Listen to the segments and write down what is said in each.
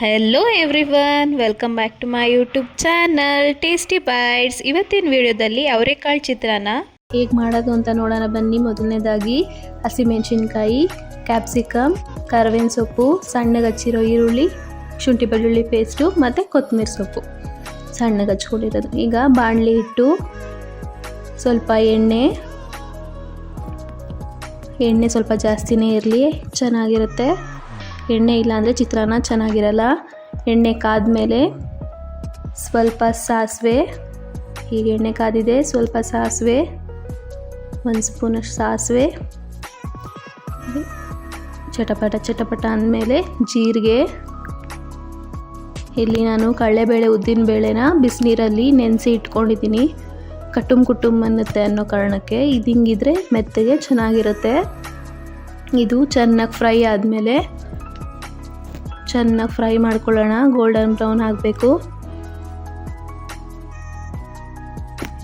Hello everyone welcome back to my YouTube channel tasty bites ಇವತ್ತಿನ ವಿಡಿಯೋದಲ್ಲಿ ಅವರೆಕಾಳು ಚಿತ್ರಾನ್ನ. ಹೇಗೆ ಮಾಡೋದು ಅಂತ ನೋಡೋಣ ಬನ್ನಿ ಮೊದಲನೇದಾಗಿ ಹಸಿಮೆಣಸಿನ್ಕಾಯಿ ಕ್ಯಾಪ್ಸಿಕಮ್ ಕರ್ಬೇವಿನ ಸೊಪ್ಪು, ಸಣ್ಣಗೆ ಹಚ್ಚಿರೋ ಈರುಳ್ಳಿ, ಶುಂಠಿ ಬೆಳ್ಳುಳ್ಳಿ ಪೇಸ್ಟು ಮತ್ತು ಕೊತ್ತಂಬರಿ ಸೊಪ್ಪು. ಸಣ್ಣಗೆ ಹಚ್ಕೊಂಡಿರೋದು. ಈಗ ಬಾಣಲಿ ಇಟ್ಟು ಸ್ವಲ್ಪ ಎಣ್ಣೆ. ಎಣ್ಣೆ ಸ್ವಲ್ಪ ಜಾಸ್ತಿನೇ ಇರಲಿ, ಚೆನ್ನಾಗಿರುತ್ತೆ. ಎಣ್ಣೆ ಇಲ್ಲಾಂದರೆ ಚಿತ್ರಾನ್ನ ಚೆನ್ನಾಗಿರಲ್ಲ. ಎಣ್ಣೆ ಕಾದ್ಮೇಲೆ ಸ್ವಲ್ಪ ಸಾಸಿವೆ ಈಗ ಎಣ್ಣೆ ಕಾದಿದೆ, ಸ್ವಲ್ಪ ಸಾಸಿವೆ, ಒಂದು ಸ್ಪೂನಷ್ಟು ಸಾಸಿವೆ. ಚಟಪಟ ಚಟಪಟ ಅಂದಮೇಲೆ ಜೀರಿಗೆ. ಇಲ್ಲಿ ನಾನು ಕಡಲೆಬೇಳೆ ಉದ್ದಿನಬೇಳೆನ ಬಿಸಿನೀರಲ್ಲಿ ನೆನೆಸಿ ಇಟ್ಕೊಂಡಿದ್ದೀನಿ. ಕಟ್ಟುಮ್ ಕುಟುಂಬ ಅನ್ನುತ್ತೆ ಅನ್ನೋ ಕಾರಣಕ್ಕೆ ಇದು ಹಿಂಗಿದ್ರೆ ಮೆತ್ತಗೆ ಚೆನ್ನಾಗಿರುತ್ತೆ. ಇದು ಚೆನ್ನಾಗಿ ಫ್ರೈ ಆದಮೇಲೆ ಚೆನ್ನಾಗಿ ಫ್ರೈ ಮಾಡ್ಕೊಳ್ಳೋಣ, ಗೋಲ್ಡನ್ ಬ್ರೌನ್ ಆಗಬೇಕು.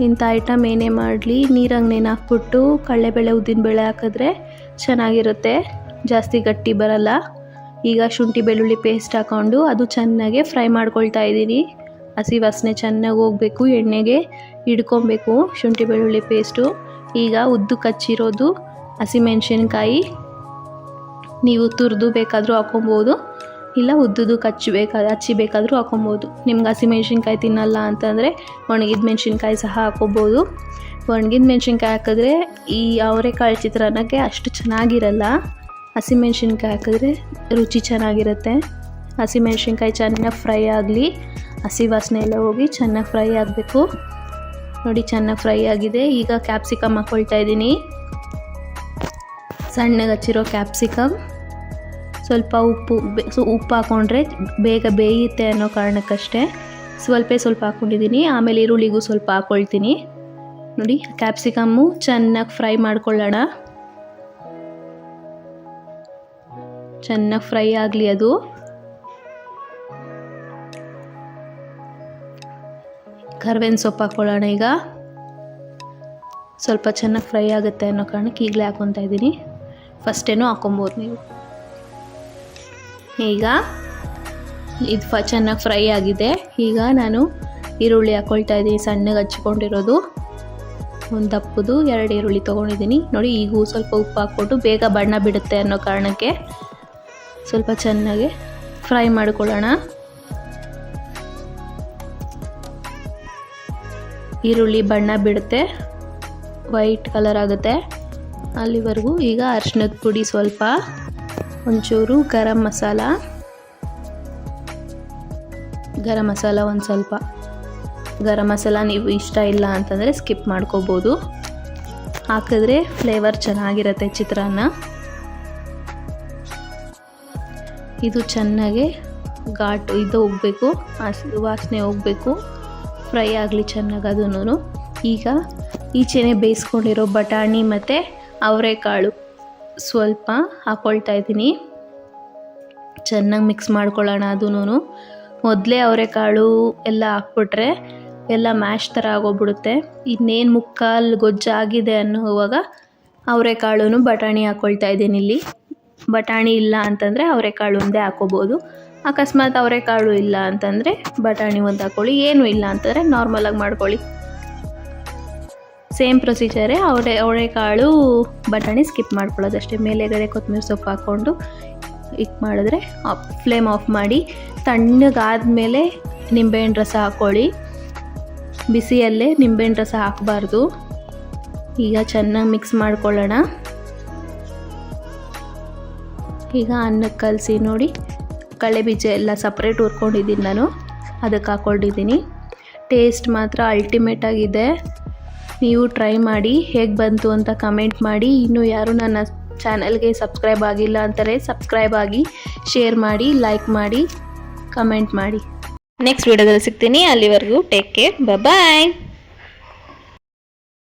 ಇಂಥ ಐಟಮ್ ಏನೇ ಮಾಡಲಿ ನೀರಂಗೆ ನೆನೆ ಹಾಕ್ಬಿಟ್ಟು ಕಡಲೆಬೇಳೆ, ಉದ್ದಿನಬೇಳೆ ಹಾಕಿದ್ರೆ ಚೆನ್ನಾಗಿರುತ್ತೆ. ಜಾಸ್ತಿ ಗಟ್ಟಿ ಬರಲ್ಲ. ಈಗ ಶುಂಠಿ, ಬೆಳ್ಳುಳ್ಳಿ ಪೇಸ್ಟ್ ಹಾಕ್ಕೊಂಡು ಅದು ಚೆನ್ನಾಗೆ ಫ್ರೈ ಮಾಡ್ಕೊಳ್ತಾ ಇದ್ದೀನಿ. ಹಸಿ ವಾಸನೆ ಚೆನ್ನಾಗಿ ಹೋಗಬೇಕು, ಎಣ್ಣೆಗೆ ಹಿಡ್ಕೊಬೇಕು ಶುಂಠಿ, ಬೆಳ್ಳುಳ್ಳಿ ಪೇಸ್ಟು. ಈಗ ಉದ್ದು ಕಚ್ಚಿರೋದು ಹಸಿಮೆಣಸಿನ್ಕಾಯಿ. ನೀವು ತುರಿದು ಬೇಕಾದರೂ ಹಾಕೊಬೋದು ಇಲ್ಲ ಉದ್ದುದು ಕಚ್ಚಬೇಕು ಹಚ್ಚಿ ಬೇಕಾದರೂ ಹಾಕೊಬೋದು ನಿಮ್ಗೆ ಹಸಿಮೆಣ್ಸಿನ್ಕಾಯಿ ತಿನ್ನಲ್ಲ ಅಂತಂದರೆ ಒಣಗಿದ ಮೆಣಸಿನ್ಕಾಯಿ ಸಹ ಹಾಕೋಬೋದು ಒಣಗಿದ ಮೆಣಸಿನ್ಕಾಯಿ ಹಾಕಿದ್ರೆ ಈ ಅವರೆಕಾಳು ಚಿತ್ರಾನ್ನಕ್ಕೆ ಅಷ್ಟು ಚೆನ್ನಾಗಿರಲ್ಲ. ಹಸಿಮೆಣ್ಸಿನ್ಕಾಯಿ ಹಾಕಿದ್ರೆ ರುಚಿ ಚೆನ್ನಾಗಿರುತ್ತೆ. ಹಸಿಮೆಣ್ಸಿನ್ಕಾಯಿ ಚೆನ್ನಾಗಿ ಫ್ರೈ ಆಗಲಿ, ಹಸಿ ವಾಸನೆ ಎಲ್ಲ ಹೋಗಿ ಚೆನ್ನಾಗಿ ಫ್ರೈ ಆಗಬೇಕು. ನೋಡಿ, ಚೆನ್ನಾಗಿ ಫ್ರೈ ಆಗಿದೆ. ಈಗ ಕ್ಯಾಪ್ಸಿಕಮ್ ಹಾಕ್ಕೊಳ್ತಾ ಇದ್ದೀನಿ. ಸಣ್ಣಗೆ ಹಚ್ಚಿರೋ ಕ್ಯಾಪ್ಸಿಕಮ್. ಸ್ವಲ್ಪ ಉಪ್ಪು ಸೊ, ಉಪ್ಪು ಹಾಕ್ಕೊಂಡ್ರೆ ಬೇಗ ಬೇಯುತ್ತೆ ಅನ್ನೋ ಕಾರಣಕ್ಕಷ್ಟೇ ಸ್ವಲ್ಪ ಸ್ವಲ್ಪ ಹಾಕ್ಕೊಂಡಿದ್ದೀನಿ. ಆಮೇಲೆ ಈರುಳ್ಳಿಗೂ ಸ್ವಲ್ಪ ಹಾಕ್ಕೊಳ್ತೀನಿ ನೋಡಿ ಕ್ಯಾಪ್ಸಿಕಮ್ಮು ಚೆನ್ನಾಗಿ ಫ್ರೈ ಮಾಡ್ಕೊಳ್ಳೋಣ. ಚೆನ್ನಾಗಿ ಫ್ರೈ ಆಗಲಿ ಅದು. ಕರ್ಬೇವಿನ ಸೊಪ್ಪು ಹಾಕ್ಕೊಳ್ಳೋಣ ಈಗ. ಸ್ವಲ್ಪ ಚೆನ್ನಾಗಿ ಫ್ರೈ ಆಗುತ್ತೆ ಅನ್ನೋ ಕಾರಣಕ್ಕೆ ಈಗಲೇ ಹಾಕ್ಕೊತಾ ಇದ್ದೀನಿ. ಫಸ್ಟೇನೂ ಹಾಕೊಬೋದು ನೀವು. ಈಗ ಇದು ಫ ಚೆನ್ನಾಗಿ ಫ್ರೈ ಆಗಿದೆ. ಈಗ ನಾನು ಈರುಳ್ಳಿ ಹಾಕ್ಕೊಳ್ತಾ ಇದ್ದೀನಿ. ಸಣ್ಣಗೆ ಹಚ್ಕೊಂಡಿರೋದು. ಒಂದು ದಪ್ಪದು ಎರಡು ಈರುಳ್ಳಿ ತೊಗೊಂಡಿದ್ದೀನಿ. ನೋಡಿ, ಈಗೂ ಸ್ವಲ್ಪ ಉಪ್ಪು ಹಾಕ್ಬಿಟ್ಟು ಬೇಗ ಬಣ್ಣ ಬಿಡುತ್ತೆ ಅನ್ನೋ ಕಾರಣಕ್ಕೆ ಸ್ವಲ್ಪ ಚೆನ್ನಾಗಿ ಫ್ರೈ ಮಾಡ್ಕೊಳ್ಳೋಣ. ಈರುಳ್ಳಿ ಬಣ್ಣ ಬಿಡುತ್ತೆ. ವೈಟ್ ಕಲರ್ ಆಗುತ್ತೆ. ಅಲ್ಲಿವರೆಗೂ ಈಗ ಅರ್ಶಿನದ ಪುಡಿ ಸ್ವಲ್ಪ ಒಂಚೂರು ಗರಂ ಮಸಾಲ. ಗರಂ ಮಸಾಲ ಒಂದು ಸ್ವಲ್ಪ. ಗರಂ ಮಸಾಲ ನೀವು ಇಷ್ಟ ಇಲ್ಲ ಅಂತಂದರೆ ಸ್ಕಿಪ್ ಮಾಡ್ಕೋಬೋದು. ಹಾಕಿದ್ರೆ ಫ್ಲೇವರ್ ಚೆನ್ನಾಗಿರುತ್ತೆ ಚಿತ್ರಾನ್ನ. ಇದು ಚೆನ್ನಾಗಿ ಘಾಟು ಇದು ಹೋಗಬೇಕು ವಾಸನೆ ಹೋಗಬೇಕು ಫ್ರೈ ಆಗಲಿ ಚೆನ್ನಾಗಿ ಅದನ್ನು. ಈಗ ಈಚೆನೆ ಬೇಯಿಸ್ಕೊಂಡಿರೋ ಬಟಾಣಿ ಮತ್ತು ಅವರೆಕಾಳು. ಸ್ವಲ್ಪ ಹಾಕ್ಕೊಳ್ತಾ ಇದ್ದೀನಿ. ಚೆನ್ನಾಗಿ ಮಿಕ್ಸ್ ಮಾಡ್ಕೊಳ್ಳೋಣ ಅದೂ ಮೊದಲೇ ಅವರೆಕಾಳು ಎಲ್ಲ ಹಾಕ್ಬಿಟ್ರೆ ಎಲ್ಲ ಮ್ಯಾಶ್ ಥರ ಆಗೋಗ್ಬಿಡುತ್ತೆ. ಇನ್ನೇನು ಮುಕ್ಕಾಲು ಗೊಜ್ಜಾಗಿದೆ ಅನ್ನುವಾಗ ಅವರೆಕಾಳು ಬಟಾಣಿ ಹಾಕ್ಕೊಳ್ತಾ ಇದ್ದೀನಿ ಇಲ್ಲಿ. ಬಟಾಣಿ ಇಲ್ಲ ಅಂತಂದರೆ ಅವರೆಕಾಳು ಒಂದೇ ಹಾಕೋಬೋದು. ಅಕಸ್ಮಾತ್ ಅವರೆಕಾಳು ಇಲ್ಲ ಅಂತಂದರೆ ಬಟಾಣಿ ಒಂದು ಹಾಕ್ಕೊಳ್ಳಿ ಏನೂ ಇಲ್ಲ ಅಂತಂದರೆ ನಾರ್ಮಲಾಗಿ ಮಾಡ್ಕೊಳ್ಳಿ. ಸೇಮ್ ಪ್ರೊಸೀಜರೇ ಅವರೆ ಅವರೆಕಾಳು ಬಟಾಣಿ ಸ್ಕಿಪ್ ಮಾಡ್ಕೊಳ್ಳೋದಷ್ಟೇ. ಮೇಲೆಗಡೆ ಕೊತ್ತಂಬರಿ ಸೊಪ್ಪು ಹಾಕ್ಕೊಂಡು ಇದು ಮಾಡಿದ್ರೆ ಫ್ಲೇಮ್ ಆಫ್ ಮಾಡಿ, ತಣ್ಣಗಾದ್ಮೇಲೆ ನಿಂಬೆಹಣ್ಣು ರಸ ಹಾಕ್ಕೊಳ್ಳಿ. ಬಿಸಿಯಲ್ಲೇ ನಿಂಬೆಹಣ್ಣು ರಸ ಹಾಕಬಾರ್ದು. ಈಗ ಚೆನ್ನಾಗಿ ಮಿಕ್ಸ್ ಮಾಡ್ಕೊಳ್ಳೋಣ. ಈಗ ಅನ್ನಕ್ಕೆ ಕಲಸಿ ನೋಡಿ ಕಳೆ ಬೀಜ ಎಲ್ಲ ಸಪ್ರೇಟ್ ಹುರ್ಕೊಂಡಿದ್ದೀನಿ ನಾನು, ಅದಕ್ಕೆ ಹಾಕ್ಕೊಂಡಿದ್ದೀನಿ. ಟೇಸ್ಟ್ ಮಾತ್ರ ಅಲ್ಟಿಮೇಟ್ ಆಗಿದೆ. ನೀವು ಟ್ರೈ ಮಾಡಿ ಹೇಗೆ ಬಂತು ಅಂತ ಕಮೆಂಟ್ ಮಾಡಿ. ಇನ್ನೂ ಯಾರು ನನ್ನ ಚಾನಲ್ಗೆ ಸಬ್ಸ್ಕ್ರೈಬ್ ಆಗಿಲ್ಲ ಅಂತಾರೆ ಸಬ್ಸ್ಕ್ರೈಬ್ ಆಗಿ ಶೇರ್ ಮಾಡಿ ಲೈಕ್ ಮಾಡಿ ಕಮೆಂಟ್ ಮಾಡಿ. ನೆಕ್ಸ್ಟ್ ವಿಡಿಯೋದಲ್ಲಿ ಸಿಗ್ತೀನಿ. ಅಲ್ಲಿವರೆಗೂ ಟೇಕ್ ಕೇರ್ ಬಾಯ್